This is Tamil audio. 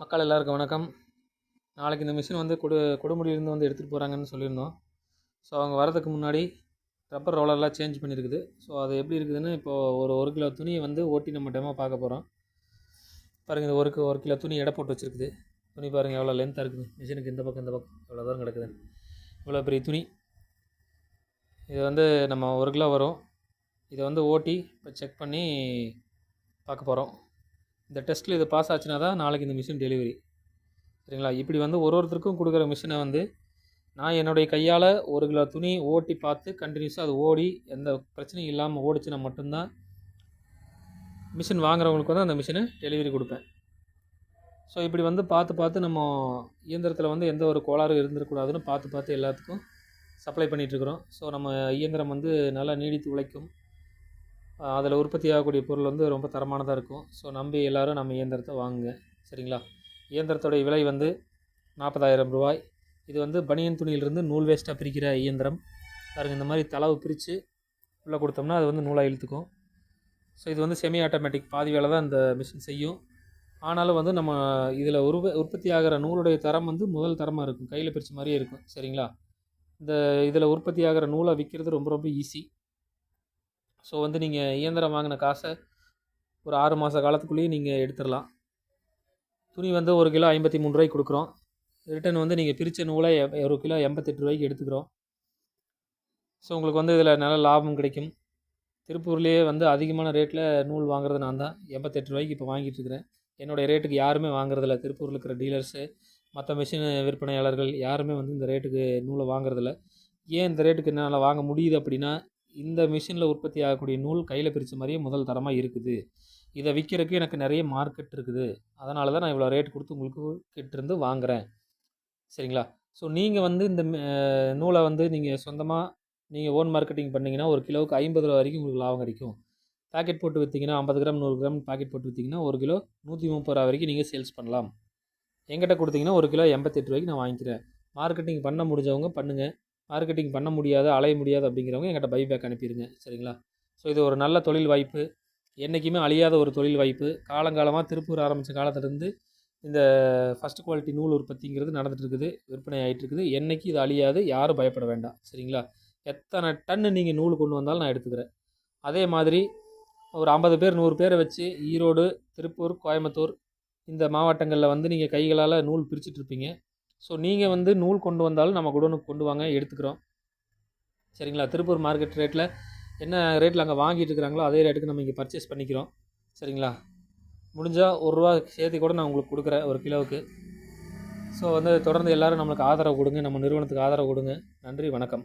மக்கள் எல்லாருக்கும் வணக்கம். நாளைக்கு இந்த மிஷின் வந்து கொடு கொடுமுடியிலேருந்து வந்து எடுத்துகிட்டு போகிறாங்கன்னு சொல்லியிருந்தோம். ஸோ அவங்க வரதுக்கு முன்னாடி ரப்பர் ரோலர்லாம் சேஞ்ச் பண்ணியிருக்குது. ஸோ அது எப்படி இருக்குதுன்னு இப்போது ஒரு ஒரு கிலோ துணியை வந்து ஓட்டி நம்ம டெமோ பார்க்க போகிறோம் பாருங்கள் இது ஒரு ஒரு கிலோ துணி எடை போட்டு வச்சுருக்குது. துணி பாருங்கள் எவ்வளோ லென்த்தாக இருக்குது. மிஷினுக்கு இந்த பக்கம் இந்த பக்கம் எவ்வளோ தூரம் கிடக்குது. இவ்வளோ பெரிய துணி. இது வந்து நம்ம ஒரு கிலோ வரும். இதை வந்து ஓட்டி இப்போ செக் பண்ணி பார்க்க போகிறோம் இந்த டெஸ்ட்டில் இது பாஸ் ஆச்சுன்னா தான் நாளைக்கு இந்த மிஷின் டெலிவரி சரிங்களா? இப்படி வந்து ஒரு ஒருத்தருக்கும் கொடுக்குற மிஷினை வந்து நான் என்னுடைய கையால் ஒரு கிலோ துணி ஓட்டி பார்த்து கண்டினியூஸாக அது ஓடி எந்த பிரச்சனையும் இல்லாமல் ஓடிச்சுன்னா மட்டும்தான் மிஷின் வாங்குறவங்களுக்கு வந்து அந்த மிஷினை டெலிவரி கொடுப்பேன். ஸோ இப்படி வந்து பார்த்து பார்த்து நம்ம இயந்திரத்தில் வந்து எந்த ஒரு கோளாறு இருந்துடக்கூடாதுன்னு பார்த்து பார்த்து எல்லாத்துக்கும் சப்ளை பண்ணிகிட்ருக்குறோம் ஸோ நம்ம இயந்திரம் வந்து நல்லா நீடித்து உழைக்கும். அதில் உற்பத்தி ஆகக்கூடிய பொருள் வந்து ரொம்ப தரமானதாக இருக்கும். ஸோ நம்பி எல்லோரும் நம்ம இயந்திரத்தை வாங்குங்க. சரிங்களா? இயந்திரத்தோடைய விலை வந்து நாற்பதாயிரம் ரூபாய். இது வந்து பனியன் துணியிலிருந்து நூல் வேஸ்ட்டாக பிரிக்கிற இயந்திரம். பாருங்கள் இந்த மாதிரி தளவு பிரித்து உள்ளே கொடுத்தோம்னா அது வந்து நூலாக இழுத்துக்கும். ஸோ இது வந்து செமி ஆட்டோமேட்டிக் பாதி வேலை தான் இந்த மிஷின் செய்யும். ஆனாலும் வந்து நம்ம இதில் உருவ உற்பத்தி ஆகிற நூலுடைய தரம் வந்து முதல் தரமாக இருக்கும். கையில் பிரித்த மாதிரியே இருக்கும். சரிங்களா? இந்த இதில் உற்பத்தி ஆகிற நூலை விற்கிறது ரொம்ப ரொம்ப ஈஸி ஸோ வந்து நீங்கள் இயந்திரம் வாங்கின காசை ஒரு ஆறு மாத காலத்துக்குள்ளேயே நீங்கள் எடுத்துடலாம். துணி வந்து ஒரு கிலோ ஐம்பத்தி மூணு ரூபாய்க்கு கொடுக்குறோம். ரிட்டன் வந்து நீங்கள் பிரித்த நூலை ஒரு கிலோ எண்பத்தெட்டு ரூபாய்க்கு எடுத்துக்கிறோம். ஸோ உங்களுக்கு வந்து இதில் நல்ல லாபம் கிடைக்கும். திருப்பூர்லேயே வந்து அதிகமான ரேட்டில் நூல் வாங்குறது நான் தான். எண்பத்தெட்டு ரூபாய்க்கு இப்போ வாங்கிட்டுருக்கிறேன் என்னுடைய ரேட்டுக்கு யாருமே வாங்குறதில்ல திருப்பூரில் இருக்கிற டீலர்ஸு மற்ற மிஷின் விற்பனையாளர்கள் யாருமே வந்து இந்த ரேட்டுக்கு நூலை வாங்குறதில்ல ஏன் இந்த ரேட்டுக்கு என்னால் வாங்க முடியுது அப்படின்னா இந்த மிஷினில் உற்பத்தி ஆகக்கூடிய நூல் கையில் பிரித்த மாதிரியே முதல் தரமாக இருக்குது. இதை விற்கிறதுக்கு எனக்கு நிறைய மார்க்கெட் இருக்குது. அதனால தான் நான் இவ்வளோ ரேட் கொடுத்து உங்களுக்கு கிட்டேருந்து வாங்குகிறேன் சரிங்களா? ஸோ நீங்கள் வந்து இந்த நூலை வந்து நீங்கள் சொந்தமாக நீங்கள் ஓன் மார்க்கெட்டிங் பண்ணிங்கன்னா ஒரு கிலோவுக்கு ஐம்பது ரூபா வரைக்கும் உங்களுக்கு லாபம் கிடைக்கும். பேக்கெட் போட்டு விற்றிங்கன்னா ஐம்பது கிராம் நூறு கிராம் பேக்கெட் போட்டு விற்றிங்கன்னா ஒரு கிலோ நூற்றி முப்பது ரூபா வரைக்கும் நீங்கள் சேல்ஸ் பண்ணலாம். எங்கிட்ட கொடுத்தீங்கன்னா ஒரு கிலோ எண்பத்தெட்டு ரூபாய்க்கு நான் வாங்கிக்கிறேன். மார்க்கெட்டிங் பண்ண முடிஞ்சவங்க பண்ணுங்கள் மார்க்கெட்டிங் பண்ண முடியாது அலைய முடியாது அப்படிங்கிறவங்க எங்கிட்ட பைபேக் அனுப்பிடுங்க சரிங்களா? ஸோ இது ஒரு நல்ல தொழில் வாய்ப்பு. என்றைக்குமே அழியாத ஒரு தொழில் வாய்ப்பு. காலங்காலமாக திருப்பூர் ஆரம்பித்த காலத்துலேருந்து இந்த ஃபஸ்ட் குவாலிட்டி நூல் உற்பத்திங்கிறது நடந்துகிட்ருக்குது விற்பனை ஆகிட்டு இருக்குது என்றைக்கு இது அழியாது யாரும் பயப்பட வேண்டாம் சரிங்களா? எத்தனை டன்னு நீங்கள் நூல் கொண்டு வந்தாலும் நான் எடுத்துக்கிறேன். அதே மாதிரி ஒரு ஐம்பது பேர் நூறு பேரை வச்சு ஈரோடு திருப்பூர் கோயம்புத்தூர் இந்த மாவட்டங்களில் வந்து நீங்கள் கைகளால் நூல் பிரிச்சுட்ருப்பீங்க ஸோ நீங்கள் வந்து நூல் கொண்டு வந்தாலும் நம்ம குடோனுக்கு கொண்டு வாங்க எடுத்துக்கிறோம். சரிங்களா? திருப்பூர் மார்க்கெட் ரேட்டில் என்ன ரேட்டில் அங்கே வாங்கிட்டு இருக்கிறாங்களோ அதே ரேட்டுக்கு நம்ம இங்கே பர்ச்சேஸ் பண்ணிக்கிறோம். சரிங்களா? முடிஞ்சால் ஒரு ரூபா சேர்த்து கூட நான் உங்களுக்கு கொடுக்குறேன் ஒரு கிலோவுக்கு. ஸோ வந்து தொடர்ந்து எல்லோரும் நம்மளுக்கு ஆதரவு கொடுங்க நம்ம நிறுவனத்துக்கு ஆதரவு கொடுங்க. நன்றி வணக்கம்.